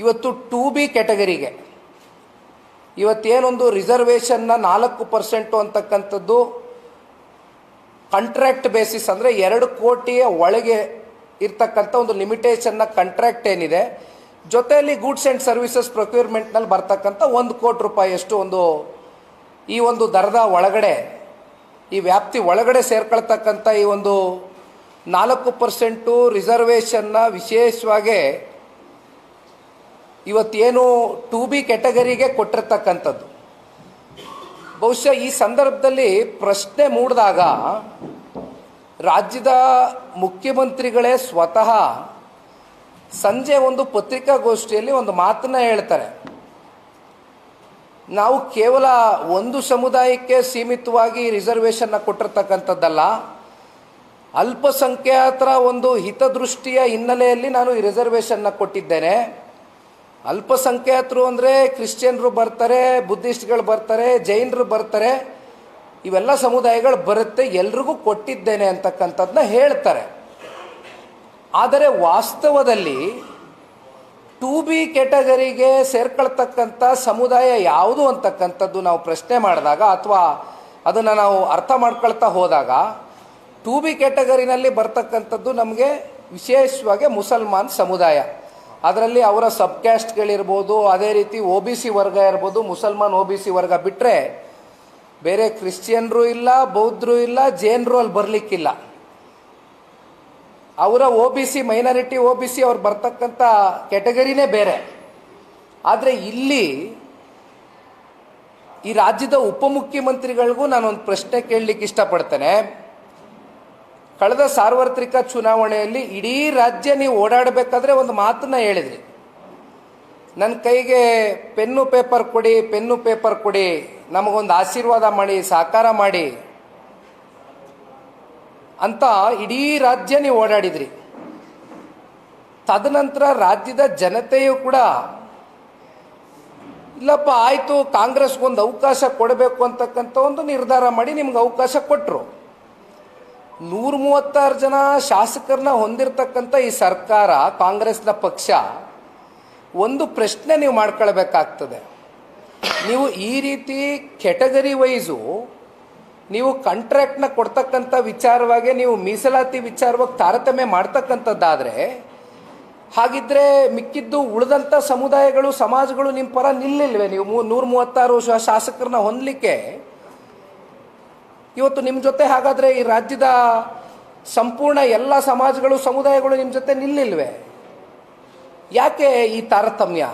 ಇವತ್ತು to B ಕ್ಯಾಟಗರಿಗೆ. ಇವತ್ತೇನೊಂದು ರಿಸರ್ವೇಷನ್ನ ನಾಲ್ಕು percent ಅಂತಕ್ಕಂಥದ್ದು ಕಾಂಟ್ರಾಕ್ಟ್ ಬೇಸಿಸ್ ಅಂದರೆ ಎರಡು ಕೋಟಿಯ ಒಳಗೆ ಇರ್ತಕ್ಕಂಥ ಒಂದು ಲಿಮಿಟೇಷನ್ನ ಕಾಂಟ್ರಾಕ್ಟ್ ಏನಿದೆ, ಜೊತೆಯಲ್ಲಿ ಗೂಡ್ಸ್ ಆ್ಯಂಡ್ ಸರ್ವಿಸಸ್ ಪ್ರೊಕ್ಯೂರ್ಮೆಂಟ್ನಲ್ಲಿ ಬರ್ತಕ್ಕಂಥ ಒಂದು ಕೋಟಿ ರೂಪಾಯಿಯಷ್ಟು ಒಂದು ಈ ಒಂದು ದರದ ಒಳಗಡೆ, ಈ ವ್ಯಾಪ್ತಿ ಒಳಗಡೆ ಸೇರ್ಕೊಳ್ತಕ್ಕಂಥ ಈ ಒಂದು ನಾಲ್ಕು ಪರ್ಸೆಂಟು ರಿಸರ್ವೇಷನ್ನ ವಿಶೇಷವಾಗಿ ಇವತ್ತೇನು ಟು ಬಿ ಕ್ಯಾಟಗರಿಗೆ ಕೊಟ್ಟಿರ್ತಕ್ಕಂಥದ್ದು. ಬಹುಶಃ ಈ ಸಂದರ್ಭದಲ್ಲಿ ಪ್ರಶ್ನೆ ಮೂಡಿದಾಗ ರಾಜ್ಯದ ಮುಖ್ಯಮಂತ್ರಿಗಳೇ ಸ್ವತಃ ಸಂಜೆ ಒಂದು ಪತ್ರಿಕಾಗೋಷ್ಠಿಯಲ್ಲಿ ಒಂದು ಮಾತನ್ನ ಹೇಳ್ತಾರೆ. ನಾವು ಕೇವಲ ಒಂದು ಸಮುದಾಯಕ್ಕೆ ಸೀಮಿತವಾಗಿ ರಿಸರ್ವೇಷನ್ನ ಕೊಟ್ಟಿರ್ತಕ್ಕಂಥದ್ದಲ್ಲ, ಅಲ್ಪಸಂಖ್ಯಾತರ ಒಂದು ಹಿತದೃಷ್ಟಿಯ ಹಿನ್ನೆಲೆಯಲ್ಲಿ ನಾನು ಈ ರಿಸರ್ವೇಷನ್ನ ಕೊಟ್ಟಿದ್ದೇನೆ. ಅಲ್ಪಸಂಖ್ಯಾತರು ಅಂದರೆ ಕ್ರಿಶ್ಚಿಯನ್ರು ಬರ್ತಾರೆ, ಬುದ್ಧಿಸ್ಟ್ಗಳು ಬರ್ತಾರೆ, ಜೈನರು ಬರ್ತಾರೆ. ಇವೆಲ್ಲ ಸಮುದಾಯಗಳು ಬರುತ್ತೆ, ಎಲ್ರಿಗೂ ಕೊಟ್ಟಿದ್ದೇನೆ ಅಂತಕ್ಕಂಥದ್ದನ್ನ ಹೇಳ್ತಾರೆ. ಆದರೆ ವಾಸ್ತವದಲ್ಲಿ ಟು ಬಿ ಕೆಟಗರಿಗೆ ಸೇರ್ಕೊಳ್ತಕ್ಕಂಥ ಸಮುದಾಯ ಯಾವುದು ಅಂತಕ್ಕಂಥದ್ದು ನಾವು ಪ್ರಶ್ನೆ ಮಾಡಿದಾಗ ಅಥವಾ ಅದನ್ನು ನಾವು ಅರ್ಥ ಮಾಡ್ಕೊಳ್ತಾ ಹೋದಾಗ, ಟು ಬಿ ಕ್ಯಾಟಗರಿನಲ್ಲಿ ಬರ್ತಕ್ಕಂಥದ್ದು ನಮಗೆ ವಿಶೇಷವಾಗಿ ಮುಸಲ್ಮಾನ್ ಸಮುದಾಯ. ಅದರಲ್ಲಿ ಅವರ ಸಬ್ ಕ್ಯಾಸ್ಟ್ಗಳಿರ್ಬೋದು ಅದೇ ರೀತಿ ಒ ಬಿ ಸಿ ವರ್ಗ ಇರ್ಬೋದು, ಮುಸಲ್ಮಾನ್ ಒ ಬಿ ಸಿ ವರ್ಗ ಬಿಟ್ಟರೆ ಬೇರೆ ಕ್ರಿಶ್ಚಿಯನ್ರು ಇಲ್ಲ, ಬೌದ್ಧರು ಇಲ್ಲ, ಜೈನರು ಅಲ್ಲಿ ಬರಲಿಕ್ಕಿಲ್ಲ. ಅವರ O B C minority O B C ಅವ್ರು ಬರ್ತಕ್ಕಂಥ ಕ್ಯಾಟಗರಿನೇ ಬೇರೆ. ಆದರೆ ಇಲ್ಲಿ ಈ ರಾಜ್ಯದ ಉಪಮುಖ್ಯಮಂತ್ರಿಗಳಿಗೂ ನಾನೊಂದು ಪ್ರಶ್ನೆ ಕೇಳಲಿಕ್ಕೆ ಇಷ್ಟಪಡ್ತೇನೆ. ಕಳೆದ ಸಾರ್ವತ್ರಿಕ ಚುನಾವಣೆಯಲ್ಲಿ ಇಡೀ ರಾಜ್ಯ ನೀವು ಓಡಾಡಬೇಕಾದ್ರೆ ಒಂದು ಮಾತನ್ನ ಹೇಳಿದ್ರಿ. ನನ್ನ ಕೈಗೆ ಪೆನ್ನು ಪೇಪರ್ ಕೊಡಿ, ಪೆನ್ನು ಪೇಪರ್ ಕೊಡಿ, ನಮಗೊಂದು ಆಶೀರ್ವಾದ ಮಾಡಿ ಸಾಕಾರ ಮಾಡಿ ಅಂತ ಇಡೀ ರಾಜ್ಯ ನೀವು ಓಡಾಡಿದ್ರಿ. ತದನಂತರ ರಾಜ್ಯದ ಜನತೆಯು ಕೂಡ, ಇಲ್ಲಪ್ಪ, ಆಯಿತು, ಕಾಂಗ್ರೆಸ್ಗೊಂದು ಅವಕಾಶ ಕೊಡಬೇಕು ಅಂತಕ್ಕಂಥ ಒಂದು ನಿರ್ಧಾರ ಮಾಡಿ ನಿಮ್ಗೆ ಅವಕಾಶ ಕೊಟ್ಟರು ನೂರ ಮೂವತ್ತಾರು ಜನ ಶಾಸಕರನ್ನ ಹೊಂದಿರತಕ್ಕಂಥ ಈ ಸರ್ಕಾರ, ಕಾಂಗ್ರೆಸ್ನ ಪಕ್ಷ, ಒಂದು ಪ್ರಶ್ನೆ ನೀವು ಮಾಡ್ಕೊಳ್ಬೇಕಾಗ್ತದೆ. ನೀವು ಈ ರೀತಿ ಕೆಟಗರಿ ವೈಸು ನೀವು ಕಾಂಟ್ರಾಕ್ಟ್ನ ಕೊಡ್ತಕ್ಕಂಥ ವಿಚಾರವಾಗಿ ನೀವು ಮೀಸಲಾತಿ ವಿಚಾರವಾಗಿ ತಾರತಮ್ಯ ಮಾಡ್ತಕ್ಕಂಥದ್ದಾದರೆ, ಹಾಗಿದ್ರೆ ಮಿಕ್ಕಿದ್ದು ಉಳಿದಂಥ ಸಮುದಾಯಗಳು, ಸಮಾಜಗಳು ನಿಮ್ಮ ಪರ ನಿಲ್ಲಿಲ್ವೇ? ನೀವು ನೂರ ಮೂವತ್ತಾರು ಶಾಸಕರನ್ನ ಹೊಂದಲಿಕ್ಕೆ ಇವತ್ತು ನಿಮ್ಮ ಜೊತೆ ಹಾಗಾದರೆ ಈ ರಾಜ್ಯದ ಸಂಪೂರ್ಣ ಎಲ್ಲ ಸಮಾಜಗಳು, ಸಮುದಾಯಗಳು ನಿಮ್ಮ ಜೊತೆ ನಿಲ್ಲಿಲ್ವೇ? ಯಾಕೆ ಈ ತಾರತಮ್ಯ?